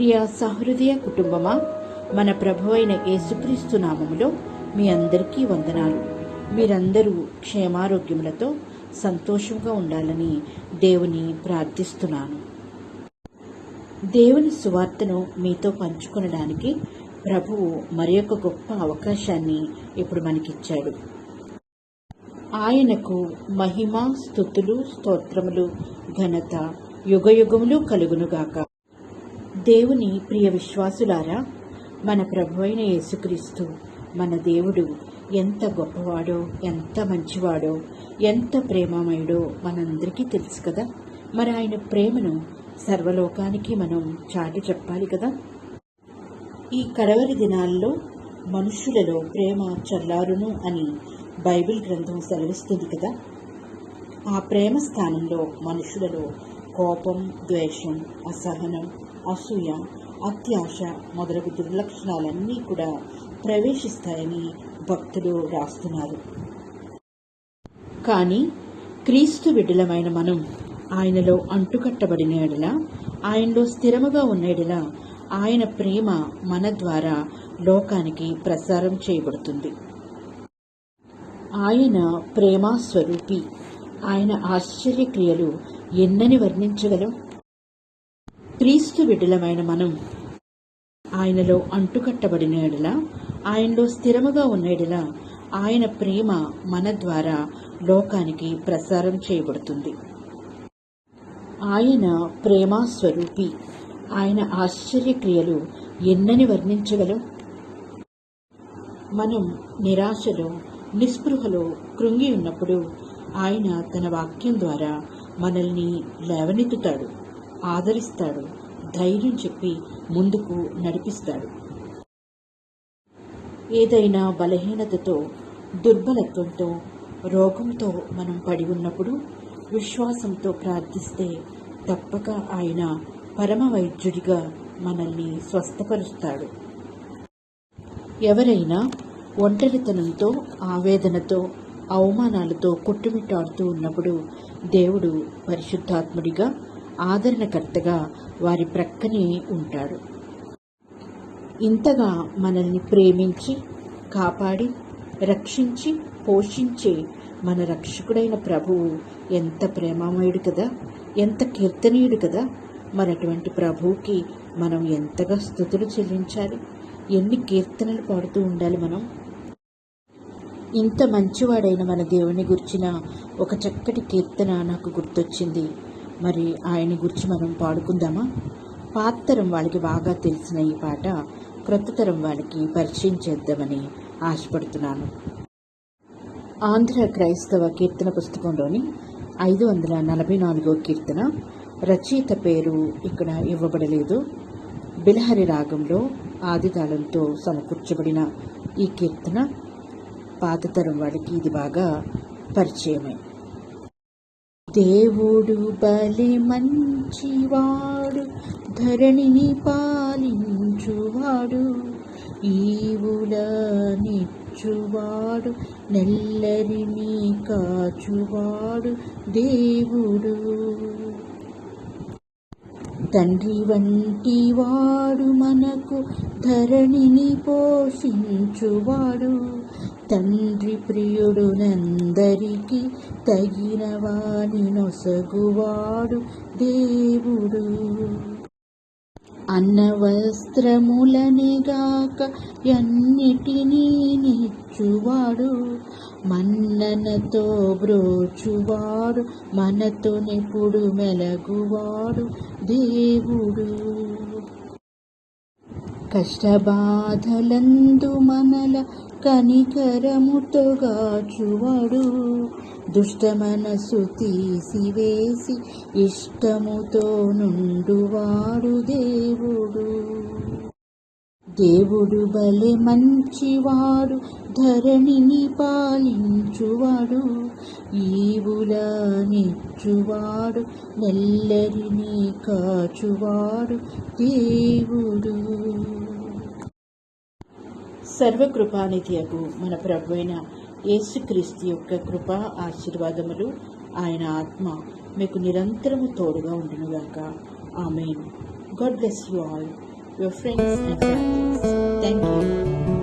ప్రియ సహృదయ కుటుంబమా? మన ప్రభు అయిన యేసుక్రీస్తు నామములో మీ అందరికీ వందనాలు. మీరందరూ క్షేమారోగ్యములతో సంతోషంగా ఉండాలని దేవుని ప్రార్థిస్తున్నాను. దేవుని సువార్తను మీతో పంచుకొనడానికి ప్రభువు మరి ఒక గొప్ప అవకాశాన్ని ఇప్పుడు మనకిచ్చాడు. ఆయనకు మహిమ స్థుతులు స్తోత్రములు ఘనత యుగయుగములు కలుగునుగాక. దేవుని ప్రియ విశ్వాసులారా మన ప్రభు అయిన యేసుక్రీస్తు మన దేవుడు ఎంత గొప్పవాడో ఎంత మంచివాడో ఎంత ప్రేమమయుడో మనందరికీ తెలుసు కదా? మరి ఆయన ప్రేమను సర్వలోకానికి మనం చాటి చెప్పాలి కదా? ఈ కడవరి దినాల్లో మనుషులలో ప్రేమ చల్లారును అని బైబిల్ గ్రంథం సెలవిస్తుంది కదా? ఆ ప్రేమ స్థానంలో మనుషులలో కోపం ద్వేషం అసహనం అసూయ అత్యాశ మొదలగు దుర్లక్షణాలన్నీ కూడా ప్రవేశిస్తాయని భక్తులు రాస్తున్నారు. కానీ క్రీస్తు విడులమైన మనం ఆయనలో అంటుకట్టబడిన ఎడల ఆయనలో స్థిరముగా ఉన్న ఎడల ఆయన ప్రేమ మన ద్వారా లోకానికి ప్రసారం చేయబడుతుంది. ఆయన ప్రేమా స్వరూపి ఆయన ఆశ్చర్యక్రియలు ఎన్నని వర్ణించగలం క్రీస్తు విడులమైన మనం ఆయనలో అంటుకట్టబడిన ఎడల ఆయనలో స్థిరముగా ఉన్న ఎడల ఆయన ప్రేమ మన ద్వారా లోకానికి ప్రసారం చేయబడుతుంది. ఆయన ప్రేమాస్వరూపి ఆయన ఆశ్చర్యక్రియలు ఎన్నని వర్ణించగలం? మనం నిరాశలో నిస్పృహలో కృంగి ఉన్నప్పుడు ఆయన తన వాక్యం ద్వారా మనల్ని లేవనెత్తుతాడు. ఆదరిస్తాడు. ధైర్యం చెప్పి ముందుకు నడిపిస్తాడు. ఏదైనా బలహీనతతో దుర్బలత్వంతో రోగంతో మనం పడి ఉన్నప్పుడు విశ్వాసంతో ప్రార్థిస్తే తప్పక ఆయన పరమ వైద్యుడిగా మనల్ని స్వస్థపరుస్తాడు. ఎవరైనా ఒంటరితనంతో ఆవేదనతో అవమానాలతో కొట్టుమిట్టాడుతూ ఉన్నప్పుడు దేవుడు పరిశుద్ధాత్ముడిగా ఆదరణకర్తగా వారి ప్రక్కనే ఉంటాడు. ఇంతగా మనల్ని ప్రేమించి కాపాడి రక్షించి పోషించే మన రక్షకుడైన ప్రభువు ఎంత ప్రేమమయుడు కదా ఎంత కీర్తనీయుడు కదా. మనటువంటి ప్రభువుకి మనం ఎంతగా స్థుతులు చెల్లించాలి ఎన్ని కీర్తనలు పాడుతూ ఉండాలి మనం. ఇంత మంచివాడైన మన దేవుని గురించిన ఒక చక్కటి కీర్తన నాకు గుర్తొచ్చింది. మరి ఆయన గురించి మనం పాడుకుందామా? పాతరం వాళ్ళకి బాగా తెలిసిన ఈ పాట క్రొత్త తరం వాళ్ళకి పరిచయం చేద్దామని ఆశపడుతున్నాను. ఆంధ్ర క్రైస్తవ కీర్తన పుస్తకంలోని ఐదు వందల నలభై నాలుగో కీర్తన రచయిత పేరు ఇక్కడ ఇవ్వబడలేదు. బిలహరి రాగంలో ఆదితాళంతో సమకూర్చబడిన ఈ కీర్తన పాతతరం వాళ్ళకి ఇది బాగా పరిచయమే. దేవుడు బలి మంచివాడు ధరణిని పాలించువాడు ఈవుల నిచ్చువాడు నెల్లరిని కాచువాడు దేవుడు. తండ్రి వంటి వాడు మనకు ధరణిని పోషించువాడు. తండ్రి ప్రియుడు నందరికి తగిన నొసగువాడు దేవుడు. అన్న వస్త్రములనిగాక ఎన్నిటినీ నిచ్చువాడు మన్ననతో బ్రోచువాడు మనతో నెప్పుడు మెలగువాడు దేవుడు. కష్టబాధలందు మనల కనికరముతో గాచువాడు దుష్ట మనసు తీసివేసి ఇష్టముతో నుండువాడు దేవుడు. దేవుడు బలే మంచివాడు ధరణిని పాలించువాడు. ఈవులనిచ్చువాడు నెల్లరిని కాచువాడు దేవుడు. సర్వకృపానిధియకు మన ప్రభు అయిన యేసుక్రీస్తు యొక్క కృప ఆశీర్వాదములు ఆయన ఆత్మ మీకు నిరంతరము తోడుగా ఉండునుగాక. ఆమె God bless you all. Your friends thank you